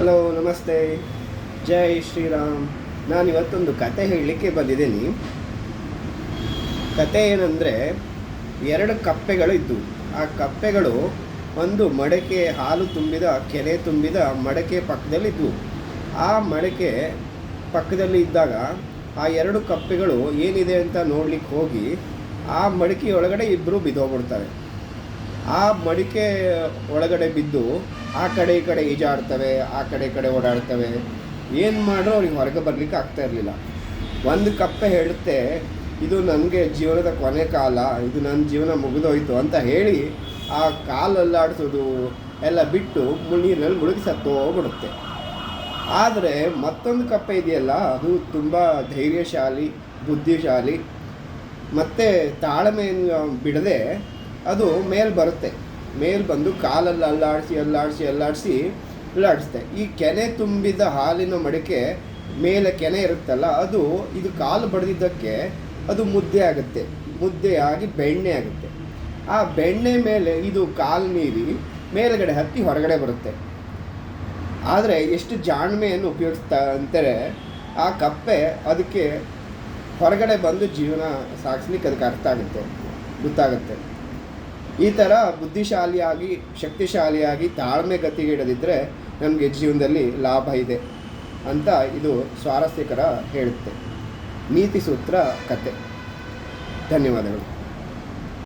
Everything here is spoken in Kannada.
ಹಲೋ ನಮಸ್ತೆ. ಜೈ ಶ್ರೀರಾಮ್. ನಾನು ಇವತ್ತೊಂದು ಕತೆ ಹೇಳಲಿಕ್ಕೆ ಬಂದಿದ್ದೀನಿ. ಕತೆ ಏನಂದರೆ, ಎರಡು ಕಪ್ಪೆಗಳು ಇದ್ದವು ಆ ಕಪ್ಪೆಗಳು ಒಂದು ಮಡಕೆ ಹಾಲು ತುಂಬಿದ, ಕೆರೆ ತುಂಬಿದ ಮಡಕೆ ಪಕ್ಕದಲ್ಲಿದ್ದವು ಆ ಮಡಕೆ ಪಕ್ಕದಲ್ಲಿ ಇದ್ದಾಗ, ಆ ಎರಡು ಕಪ್ಪೆಗಳು ಏನಿದೆ ಅಂತ ನೋಡ್ಲಿಕ್ಕೆ ಹೋಗಿ, ಆ ಮಡಿಕೆ ಒಳಗಡೆ ಇಬ್ಬರು ಬಿದ್ದೋಗ್ಬಿಡ್ತಾರೆ. ಆ ಮಡಿಕೆ ಒಳಗಡೆ ಬಿದ್ದು ಆ ಕಡೆ ಈ ಕಡೆ ಈಜಾಡ್ತವೆ, ಆ ಕಡೆ ಈ ಕಡೆ ಓಡಾಡ್ತವೆ. ಏನು ಮಾಡ್ರೂ ಅವ್ರಿಗೆ ಹೊರಗೆ ಬರಲಿಕ್ಕೆ ಆಗ್ತಾ ಇರಲಿಲ್ಲ. ಒಂದು ಕಪ್ಪೆ ಹೇಳುತ್ತೆ, ಇದು ನನಗೆ ಜೀವನದ ಕೊನೆ ಕಾಲ, ಇದು ನನ್ನ ಜೀವನ ಮುಗಿದೋಯ್ತು ಅಂತ ಹೇಳಿ ಆ ಕಾಲಲ್ಲಾಡಿಸೋದು ಎಲ್ಲ ಬಿಟ್ಟು ನೀರಿನಲ್ಲಿ ಮುಳುಗಿ ಸತ್ತೋಗ್ಬಿಡುತ್ತೆ ಆದರೆ ಮತ್ತೊಂದು ಕಪ್ಪೆ ಇದೆಯಲ್ಲ, ಅದು ತುಂಬ ಧೈರ್ಯಶಾಲಿ, ಬುದ್ಧಿಶಾಲಿ, ಮತ್ತು ತಾಳ್ಮೆಯನ್ನು ಬಿಡದೆ ಅದು ಮೇಲೆ ಬರುತ್ತೆ. ಮೇಲ್ ಬಂದು ಕಾಲಲ್ಲಿ ಅಲ್ಲಾಡಿಸಿ ಅಲ್ಲಾಡಿಸಿ ಅಲ್ಲಾಡಿಸಿ ಅಲ್ಲಾಡಿಸ್ತೆ ಈ ಕೆನೆ ತುಂಬಿದ ಹಾಲಿನ ಮಡಿಕೆ ಮೇಲೆ ಕೆನೆ ಇರುತ್ತಲ್ಲ, ಅದು ಇದು ಕಾಲು ಬಡಿದಿದ್ದಕ್ಕೆ ಅದು ಮುದ್ದೆ ಆಗುತ್ತೆ. ಮುದ್ದೆಯಾಗಿ ಬೆಣ್ಣೆ ಆಗುತ್ತೆ. ಆ ಬೆಣ್ಣೆ ಮೇಲೆ ಇದು ಕಾಲು ನೀರಿ ಮೇಲುಗಡೆ ಹತ್ತಿ ಹೊರಗಡೆ ಬರುತ್ತೆ. ಆದರೆ ಎಷ್ಟು ಜಾಣ್ಮೆಯನ್ನು ಉಪಯೋಗಿಸ್ತಾ ಅಂತಾರೆ, ಆ ಕಪ್ಪೆ ಅದಕ್ಕೆ ಹೊರಗಡೆ ಬಂದು ಜೀವನ ಸಾಗಿಸ್ಲಿಕ್ಕೆ ಅದಕ್ಕೆ ಅರ್ಥ ಆಗುತ್ತೆ, ಗೊತ್ತಾಗುತ್ತೆ. ಈ ಥರ ಬುದ್ಧಿಶಾಲಿಯಾಗಿ, ಶಕ್ತಿಶಾಲಿಯಾಗಿ ತಾಳ್ಮೆ ಗತಿಗಿಡದಿದ್ದರೆ ನಮಗೆ ಜೀವನದಲ್ಲಿ ಲಾಭ ಇದೆ ಅಂತ ಇದು ಸ್ವಾರಸ್ಯಕರ ಹೇಳುತ್ತೆ. ನೀತಿ ಸೂತ್ರ ಕತೆ. ಧನ್ಯವಾದಗಳು.